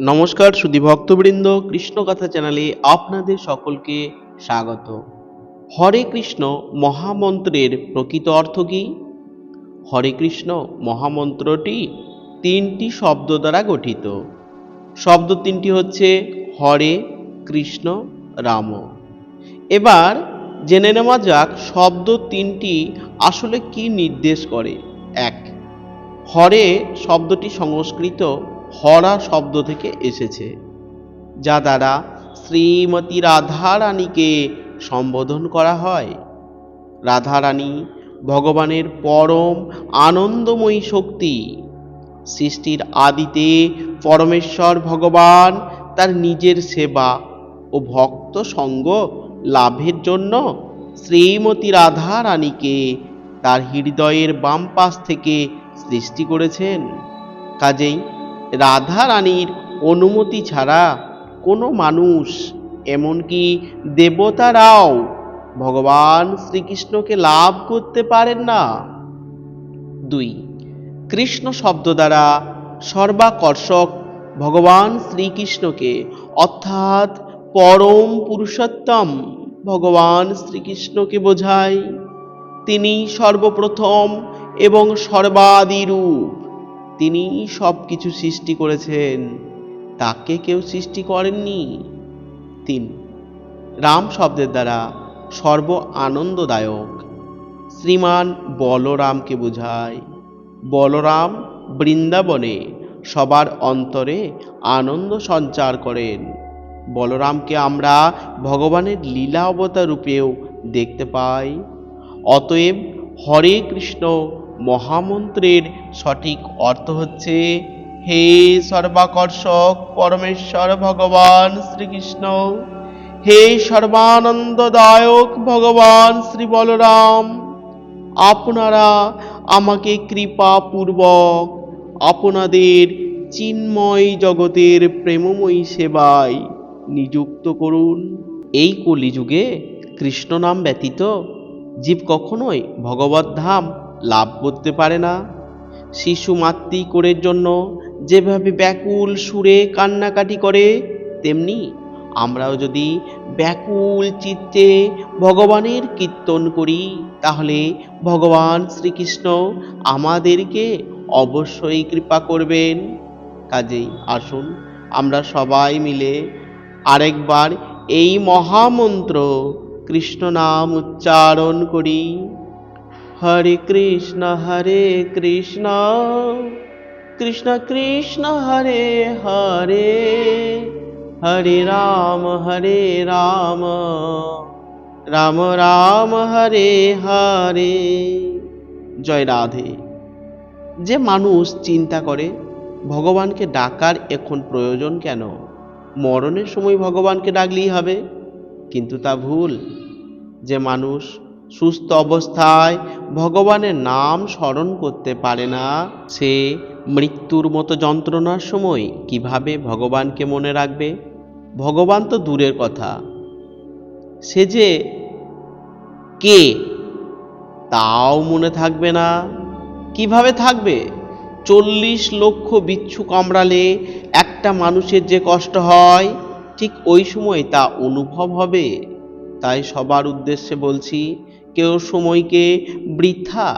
নমস্কার সুধী ভক্তবৃন্দ, কৃষ্ণকথা চ্যানেলে আপনাদের সকলকে স্বাগত। হরে কৃষ্ণ, মহামন্ত্রের প্রকৃত অর্থ কী? হরে কৃষ্ণ, মহামন্ত্রটি তিনটি শব্দ দ্বারা গঠিত। শব্দ তিনটি হচ্ছে হরে কৃষ্ণ, রাম। এবার জেনে নেওয়া যাক শব্দ তিনটি আসলে কি নির্দেশ করে। এক, হরে শব্দটি সংস্কৃত হরা শব্দ থেকে এসেছে, যা দ্বারা শ্রীমতী রাধারানীকে সম্বোধন করা হয়। রাধারানী ভগবানের পরম আনন্দময়ী শক্তি, সৃষ্টির আদিতে পরমেশ্বর ভগবান তার নিজের সেবা ও ভক্ত সঙ্গ লাভের জন্য শ্রীমতী রাধারানীকে তার হৃদয়ের বাম পাশ থেকে সৃষ্টি করেছেন। কাজেই রাধা রানীর অনুমতি ছাড়া কোনো মানুষ, এমনকি দেবতারাও ভগবান শ্রীকৃষ্ণকে লাভ করতে পারেন না। দুই, কৃষ্ণ শব্দ দ্বারা সর্বাকর্ষক ভগবান শ্রীকৃষ্ণকে, অর্থাৎ পরম পুরুষোত্তম ভগবান শ্রীকৃষ্ণকে বোঝায়। তিনি সর্বপ্রথম এবং সর্বাদিরূপ তিনি সব কিছু সৃষ্টি করেছেন। তাকে কেউ সৃষ্টি করেননি। তিন, রাম শব্দের দ্বারা সর্ব আনন্দদায়ক। শ্রীমান বলরামকে বোঝায়, বলরাম বৃন্দাবনে সবার অন্তরে আনন্দ সঞ্চার করেন। বলরামকে আমরা ভগবানের লীলা অবতার রূপেও দেখতে পাই। অতএব হরে কৃষ্ণ মহামন্ত্রের সঠিক অর্থ হচ্ছে, হে সর্বাকর্ষক পরমেশ্বর ভগবান শ্রীকৃষ্ণ, হে সর্বানন্দদায়ক ভগবান শ্রী বলরাম, আপনারা আমাকে কৃপাপূর্বক আপনাদের চিন্ময় জগতের প্রেমময়ী সেবায় নিযুক্ত করুন। এই কলিযুগে কৃষ্ণ নাম ব্যতীত জীব কখনোই ভগবত ধাম লাভ করতে পারে না। শিশু মাতৃকোরের জন্য যেভাবে ব্যাকুল সুরে কান্নাকাটি করে, তেমনি আমরাও যদি ব্যাকুল চিত্তে ভগবানের কীর্তন করি, তাহলে ভগবান শ্রীকৃষ্ণ আমাদেরকে অবশ্যই কৃপা করবেন। কাজেই আসুন, আমরা সবাই মিলে আরেকবার এই মহামন্ত্র কৃষ্ণ নাম উচ্চারণ করি। হরে কৃষ্ণ হরে কৃষ্ণ। কৃষ্ণ কৃষ্ণ, হরে হরে। হরে রাম হরে রাম। রাম রাম, হরে হরে। জয় রাধে। যে মানুষ চিন্তা করে, ভগবানকে ডাকার এখন প্রয়োজন কেন? মরণের সময় ভগবানকে ডাকলেই হবে, কিন্তু তা ভুল। যে মানুষ সুস্থ অবস্থায় ভগবানের নাম স্মরণ করতে পারে না। সে মৃত্যুর মতো যন্ত্রণার সময় কীভাবে ভগবানকে মনে রাখবে? ভগবান তো দূরের কথা। সে যে কে, তাও মনে থাকবে না। কীভাবে থাকবে? চল্লিশ লক্ষ বিচ্ছু কামড়ালে একটা মানুষের যে কষ্ট হয়, ঠিক ওই সময় তা অনুভব হবে। তাই সবার উদ্দেশ্যে বলছি কেউ সময়কে বৃথা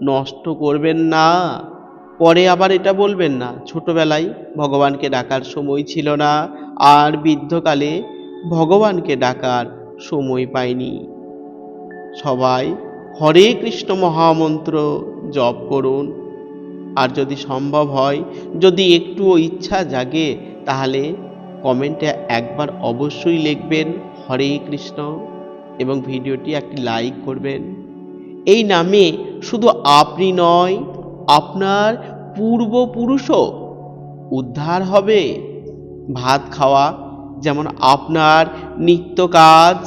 নষ্ট করবেন না। পরে আবার এটা বলবেন না, ছোটবেলায় ভগবানকে ডাকার সময় ছিল না, আর বৃদ্ধকালে ভগবানকে ডাকার সময় পাইনি। সবাই হরে কৃষ্ণ মহামন্ত্র জপ করুন। আর যদি সম্ভব হয়, যদি একটুও ইচ্ছা জাগে, তাহলে কমেন্টে একবার অবশ্যই লিখবেন হরে কৃষ্ণ। এবং ভিডিওটি একটি লাইক করবেন। এই নামে শুধু আপনি নয়, আপনার পূর্বপুরুষও উদ্ধার হবে। ভাত খাওয়া, যেমন আপনার নিত্য কাজ।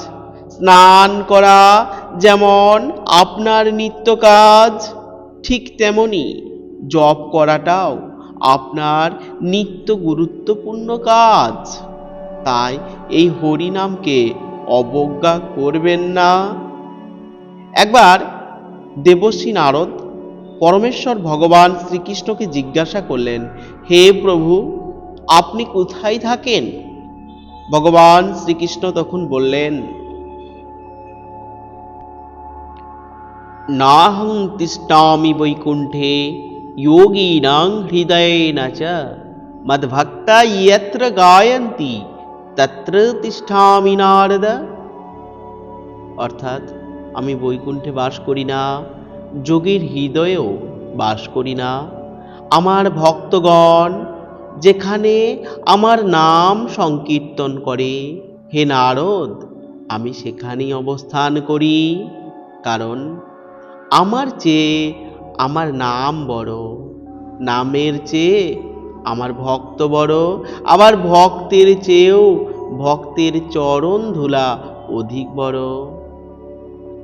স্নান করা, যেমন আপনার নিত্য কাজ। ঠিক তেমনি জব করাটাও আপনার নিত্য গুরুত্বপূর্ণ কাজ। তাই এই হরিনামকে অবজ্ঞা করবেন না। একবার দেবশ্রী নারদ পরমেশ্বর ভগবান শ্রীকৃষ্ণকে জিজ্ঞাসা করলেন, হে প্রভু, আপনি কোথায় থাকেন? ভগবান শ্রীকৃষ্ণ তখন বললেন, নাহং তিষ্টামি বৈকুণ্ঠে, যোগীনাং হৃদয়েন চ, মদ্ভক্তা ইয়ত্র গায়ন্তি। তত্র তিষ্ঠামি নারদ অর্থাৎ আমি বৈকুণ্ঠে বাস করি না, যোগীর হৃদয়েও বাস করি না। আমার ভক্তগণ, যেখানে আমার নাম সংকীর্তন করে, হে নারদ, আমি সেখানেই অবস্থান করি। কারণ, আমার চেয়ে আমার নাম বড়, নামের চেয়ে আমার ভক্ত বড়, আবার ভক্তের চেয়েও ভক্তের চরণ ধুলা অধিক বড়।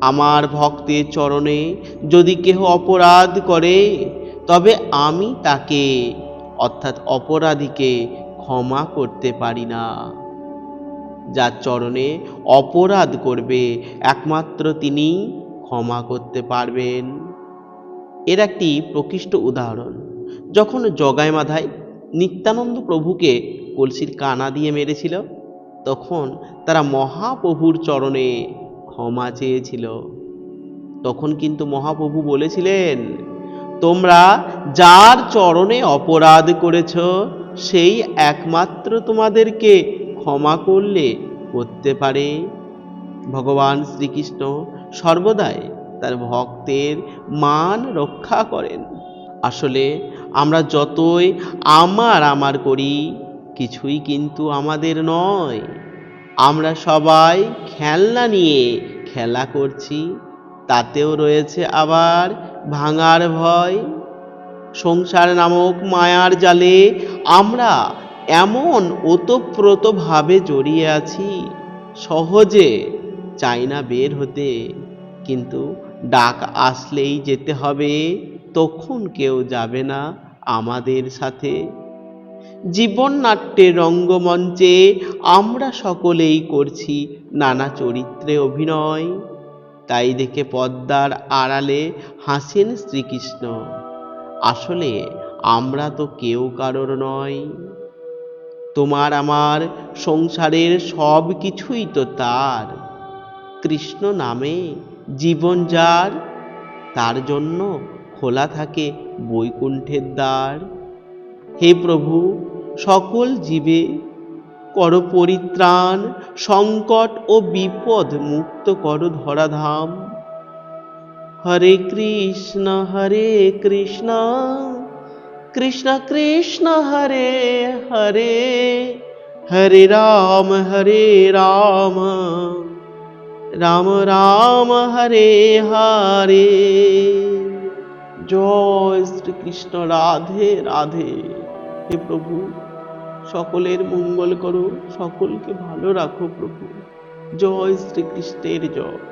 আমার ভক্তের চরণে যদি কেহ অপরাধ করে, তবে আমি তাকে, অর্থাৎ অপরাধীকে, ক্ষমা করতে পারি না। যার চরণে অপরাধ করবে, একমাত্র তিনি ক্ষমা করতে পারবেন। এর একটি প্রকৃষ্ট উদাহরণ, যখন জগায় মাধায় নিত্যানন্দ প্রভুকে কলসির কানা দিয়ে মেরেছিল। তখন তারা মহাপ্রভুর চরণে ক্ষমা চেয়েছিল। তখন কিন্তু মহাপ্রভু বলেছিলেন, তোমরা যার চরণে অপরাধ করেছ, সেই একমাত্র তোমাদেরকে ক্ষমা করলে করতে পারে। ভগবান শ্রীকৃষ্ণ সর্বদাই তার ভক্তের মান রক্ষা করেন। আসলে আমরা যতই আমার আমার করি, কিছুই কিন্তু আমাদের নয়। আমরা সবাই খেলনা নিয়ে খেলা করছি, তাতেও রয়েছে আবার ভাঙার ভয়। সংসার নামক মায়ার জালে আমরা এমন ওতপ্রোতভাবে জড়িয়ে আছি, সহজে চাই না বের হতে। কিন্তু ডাক আসলেই যেতে হবে। তখন কেউ যাবে না আমাদের সাথে। জীবন নাট্যের রঙ্গমঞ্চে আমরা সকলেই করছি নানা চরিত্রে অভিনয়। তাই দেখে পদ্মার আড়ালে হাসেন শ্রীকৃষ্ণ। আসলে আমরা তো কেউ কারোর নয়। তোমার আমার সংসারের সব কিছুই তো তার। কৃষ্ণ নামে জীবন যার, তার জন্য খোলা থাকে বৈকুণ্ঠের দ্বার। হে প্রভু, সকল জীবে কর পরিত্রাণ, সংকট ও বিপদ মুক্ত কর ধরাধাম। হরে কৃষ্ণ হরে কৃষ্ণ কৃষ্ণ কৃষ্ণ, হরে হরে হরে রাম হরে রাম রাম রাম, হরে হরে। জয় শ্রীকৃষ্ণ, রাধে রাধে। হে প্রভু, সকলের মঙ্গল করো, সকলকে ভালো রাখো প্রভু। জয় শ্রীকৃষ্ণের জয়।